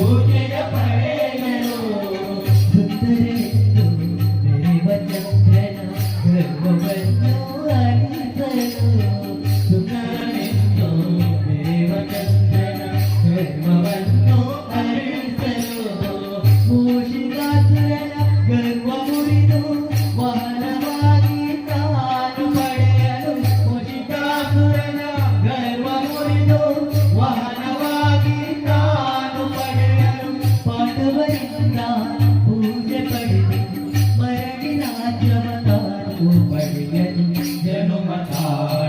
Thank you. కరువరిందా పూజ పడిన మరణి రాజ్యమతారు పడియను జనుమతారు